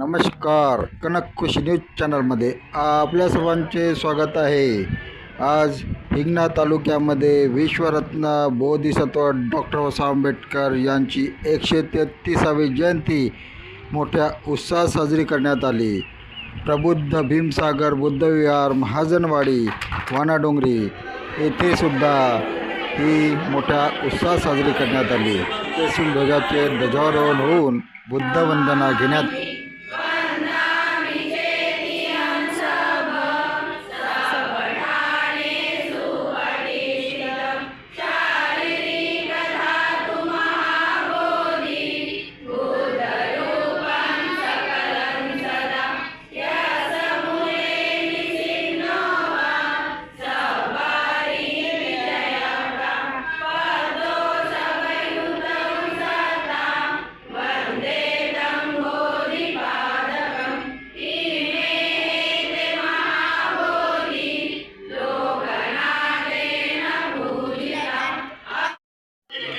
नमस्कार कनक खुशी न्यूज चॅनलमध्ये आपल्या सर्वांचे स्वागत आहे. आज हिंगणा तालुक्यामध्ये विश्वरत्न बोधिसत्व डॉक्टर बाबासाहेब आंबेडकर यांची एकशे तेहतीसावी जयंती मोठ्या उत्साहात साजरी करण्यात आली. प्रबुद्ध भीमसागर बुद्धविहार महाजनवाडी वानाडोंगरी येथे सुद्धा ही मोठ्या उत्साहात साजरी करण्यात आली. तेथील ध्वजाचे ध्वजारोहण होऊन बुद्धवंदना घेण्यात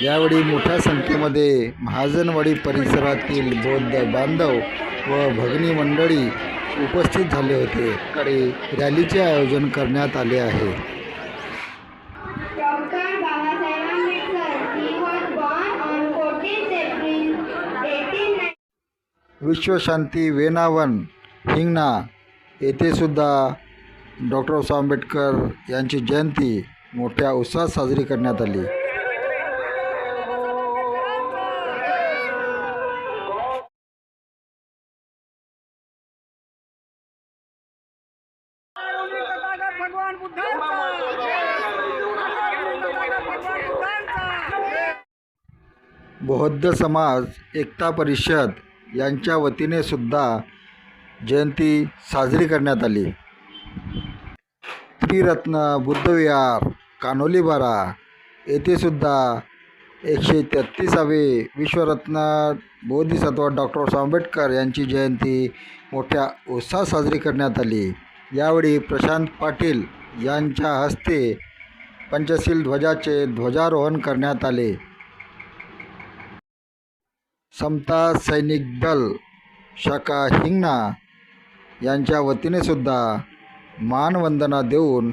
यावेळी मोठ्या संख्येमध्ये महाजनवाडी परिसरातील बौद्ध बांधव व भगिनी मंडळी उपस्थित झाले होते कडे रॅलीचे आयोजन करण्यात आले आहे Dr. Babasaheb Ambedkar. He was born on 14th April 1890. विश्वशांती वेनावन हिंगणा येथे सुद्धा डॉक्टर बाबासाहेब आंबेडकर यांची जयंती मोठ्या उत्साहात साजरी करण्यात आली भगवान बुद्धांचा. बौद्ध समाज एकता परिषद यांच्या वतीने सुद्धा जयंती साजरी करण्यात आली. त्रिरत्न बुद्धविहार कानोलीबारा येथे सुद्धा एकशे तेहत्तीसावे विश्वरत्न बोधिसत्व डॉक्टर आंबेडकर यांची जयंती मोठ्या उत्साहात साजरी करण्यात आली. यावेळी प्रशांत पाटील यांच्या हस्ते पंचशील ध्वजाचे ध्वजारोहण करण्यात आले. समता सैनिक दल शाखा हिंगणा यांच्या वतीने सुद्धा मानवंदना देऊन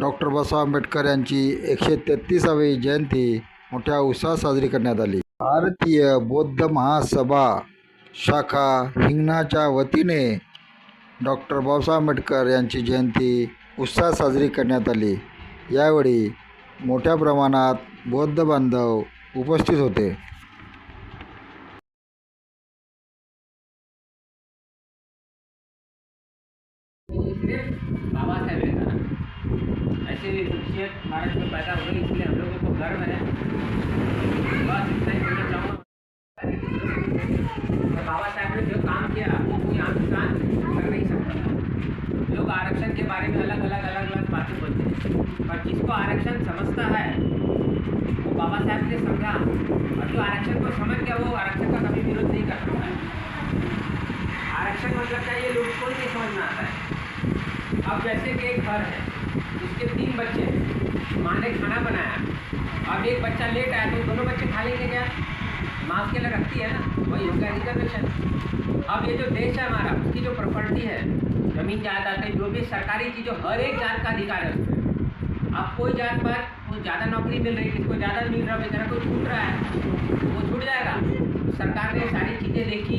डॉक्टर बाबासाहेब आंबेडकर यांची एकशे तेहतीसावी जयंती मोठ्या उत्साहात साजरी करण्यात आली. भारतीय बौद्ध महासभा शाखा हिंगणाच्या वतीने डॉक्टर बाबासाहेब आंबेडकर यांची जयंती उत्साहात साजरी करण्यात आली. यावेळी मोठ्या प्रमाणात बौद्ध बांधव उपस्थित होते. बाबा साहेब ऐसे शख्सियत भारत में पैदा हो गई इसलिए हम लोगों को गर्व है बस इतना ही कहना चाहूँगा बाबा साहब ने जो काम किया वो कोई आम इंसान आरक्षण के बारे में अलग अलग अलग अलग बातें बोलते हैं। पर जिसको आरक्षण समझता है, वो बाबा साहब ने समझा। और जो आरक्षण को समझ गया, वो आरक्षण का कभी विरोध नहीं कर सकता है आरक्षण मतलब क्या ये लोग को नहीं समझ में आता है। अब जैसे कि एक घर है उसके तीन बच्चे हैं, माँ ने खाना बनाया। अब एक बच्चा लेट आया तो दोनों बच्चे खा लेंगे क्या? माँ उसके लिए रखती है ना। वही हो। रिजर्वेशन अब ये जो देश है हमारा, उसकी जो प्रॉपर्टी है, ज़मीन जायदाद है, जो भी सरकारी चीज़ हर एक जात का अधिकार है उसमें। अब कोई जात पर को ज़्यादा नौकरी मिल रही है किसको ज़्यादा मिल रहा, बेचारा कोई छूट रहा है, वो छूट जाएगा। सरकार ने सारी चीज़ें देखी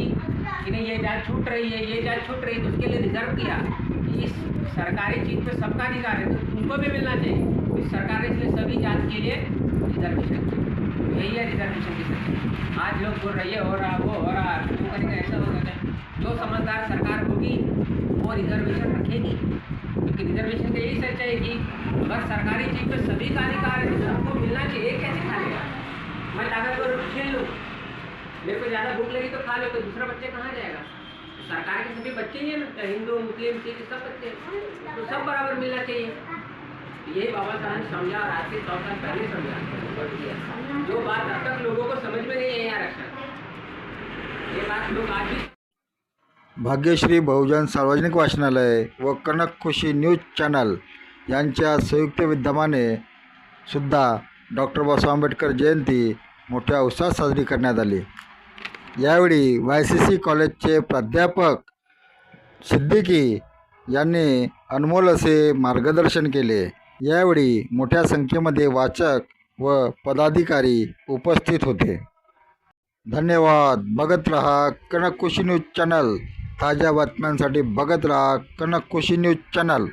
कि नहीं, ये जात छूट रही है, ये जात छूट रही है तो उसके लिए रिज़र्व किया। इस सरकारी चीज़ पे सबका अधिकार है तो उनको भी मिलना चाहिए। इस सरकार ने इसलिए सभी जात के लिए रिजर्वेशन की यही है रिजर्वेशन की शक्ति। आज लोग बोल रही है हो रहा, वो हो रहा जो करेगा, ऐसा हो होगा जो समझदार सरकार होगी, वो रिजर्वेशन रखेगी। क्योंकि रिजर्वेशन का यही सच है कि अगर सरकारी चीज़ पे सभी का अधिकार है तो सबको मिलना चाहिए कैसे खा लेगा? मैं ताकत को खेल लूँ। मेरे को ज़्यादा भूख लगी तो खा लो तो दूसरा बच्चे कहाँ जाएगा? सरकार के सभी बच्चे ही हैं ना हिंदू, मुस्लिम, सिख, सब बच्चे। तो सब बराबर मिलना चाहिए। यही बाबा साहब समझा और आज से सौ साल पहले समझा। जो बात अब तक लोगों को समझ में नहीं है आरक्षण ये बात लोग आज भी भाग्यश्री बहुजन सार्वजनिक वाचनालय व कनक खुशी न्यूज चॅनल यांच्या संयुक्त विद्यमाने सुद्धा डॉक्टर बाबासाहेब आंबेडकर जयंती मोठ्या उत्साहात साजरी करण्यात आली. यावेळी वाय सी सी कॉलेजचे प्राध्यापक सिद्दीकी यांनी अनमोल असे मार्गदर्शन केले. यावेळी मोठ्या संख्येमध्ये वाचक व पदाधिकारी उपस्थित होते. धन्यवाद. बघत रहा कनक कुशी न्यूज चॅनल. ताज्या बातम्यांसाठी बघत रहा कनक कुशी न्यूज चॅनल.